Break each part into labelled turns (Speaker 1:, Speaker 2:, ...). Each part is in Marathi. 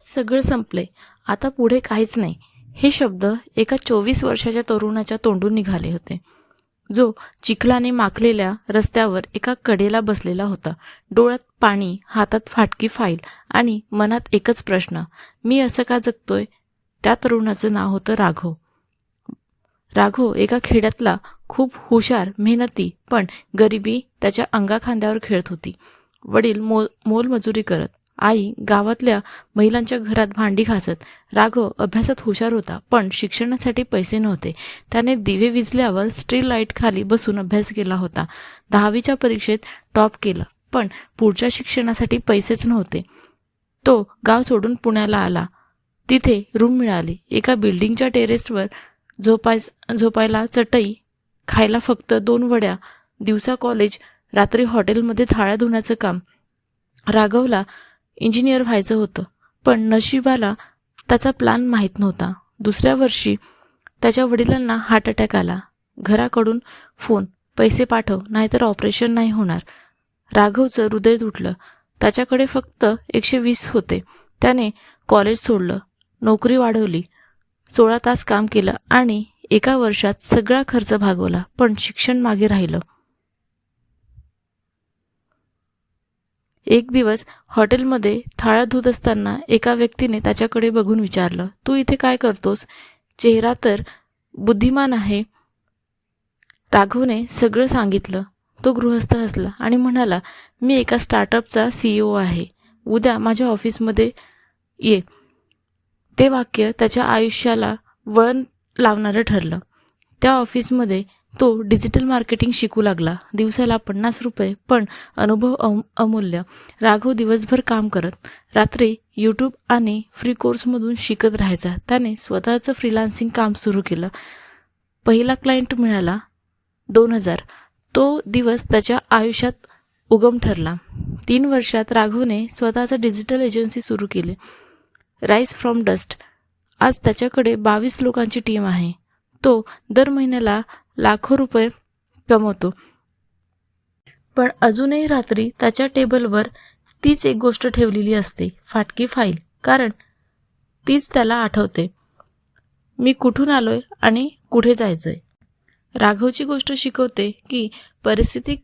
Speaker 1: सगळं संपले आता पुढे काहीच नाही. हे शब्द एका चोवीस वर्षाच्या तरुणाच्या तोंडून निघाले होते. जो चिखलाने माखलेल्या रस्त्यावर एका कडेला बसलेला होता. डोळ्यात पाणी हातात फाटकी फाईल आणि मनात एकच प्रश्न मी असं का जगतोय? त्या तरुणाचं नाव होतं राघव. राघव एका खेड्यातला खूप हुशार मेहनती पण गरिबी त्याच्या अंगाखांद्यावर खेळत होती. वडील मोल मोलमजुरी करत. आई गावातल्या महिलांच्या घरात भांडी घासत राघव अभ्यासात हुशार होता पण शिक्षणासाठी पैसे नव्हते. त्याने दिवे विजल्यावर स्ट्रीट लाइट खाली बसून अभ्यास केला होता. दहावीच्या परीक्षेत टॉप केलं पण पुढच्या शिक्षणासाठी पैसेच नव्हते. तो गाव सोडून पुण्याला आला. तिथे रूम मिळाली. एका बिल्डिंगच्या टेरेसवर झोपाय झोपायला चटई खायला फक्त दोन वड्या दिवसा कॉलेज रात्री हॉटेलमध्ये थाळ्या धुण्याचं काम. राघवला इंजिनियर व्हायचं होतं. पण नशिबाला त्याचा प्लान माहीत नव्हता. दुसऱ्या वर्षी त्याच्या वडिलांना हार्ट अटॅक आला. घराकडून फोन पैसे पाठव नाहीतर ऑपरेशन नाही होणार. राघवचं हृदय तुटलं त्याच्याकडे फक्त एकशे वीस होते. त्याने कॉलेज सोडलं. नोकरी वाढवली. सोळा तास काम केलं आणि एका वर्षात सगळा खर्च भागवला. पण शिक्षण मागे राहिलं. एक दिवस हॉटेलमध्ये थाळा धुत असताना एका व्यक्तीने त्याच्याकडे बघून विचारलं तू इथे काय करतोस? चेहरा तर बुद्धिमान आहे. राघवने सगळं सांगितलं. तो गृहस्थ हसला आणि म्हणाला मी एका स्टार्टअपचा सीईओ आहे. उद्या माझ्या ऑफिसमध्ये ये. ते वाक्य त्याच्या आयुष्याला वळण लावणारं ठरलं. त्या ऑफिसमध्ये तो डिजिटल मार्केटिंग शिकू लागला. दिवसाला पन्नास रुपये पण अनुभव अम अमूल्य. राघव दिवसभर काम करत रात्री यूट्यूब आणि फ्री कोर्समधून शिकत राहायचा. त्याने स्वतःचं फ्रीलान्सिंग काम सुरू केलं. पहिला क्लायंट मिळाला दोन हजार. तो दिवस त्याच्या आयुष्यात उगम ठरला. तीन वर्षात राघवने स्वतःचं डिजिटल एजन्सी सुरू केली. राईस फ्रॉम डस्ट आज त्याच्याकडे बावीस लोकांची टीम आहे. तो दर महिन्याला लाखो रुपये कमवतो. पण अजूनही रात्री त्याच्या टेबलवर तीच एक गोष्ट ठेवलेली असते फाटकी फाईल. कारण तीच त्याला आठवते. मी कुठून आलोय आणि कुठे जायचंय? राघवची गोष्ट शिकवते की परिस्थिती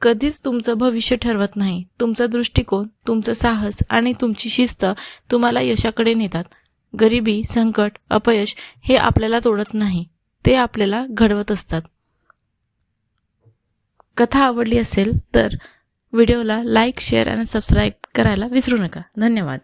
Speaker 1: कधीच तुमचं भविष्य ठरवत नाही. तुमचा दृष्टिकोन तुमचं साहस आणि तुमची शिस्त तुम्हाला यशाकडे नेतात. गरिबी संकट अपयश हे आपल्याला तोडत नाही. ते आपल्याला घडवत असतात. कथा आवडली असेल तर व्हिडिओला लाईक शेअर आणि सबस्क्राईब करायला विसरू नका. धन्यवाद.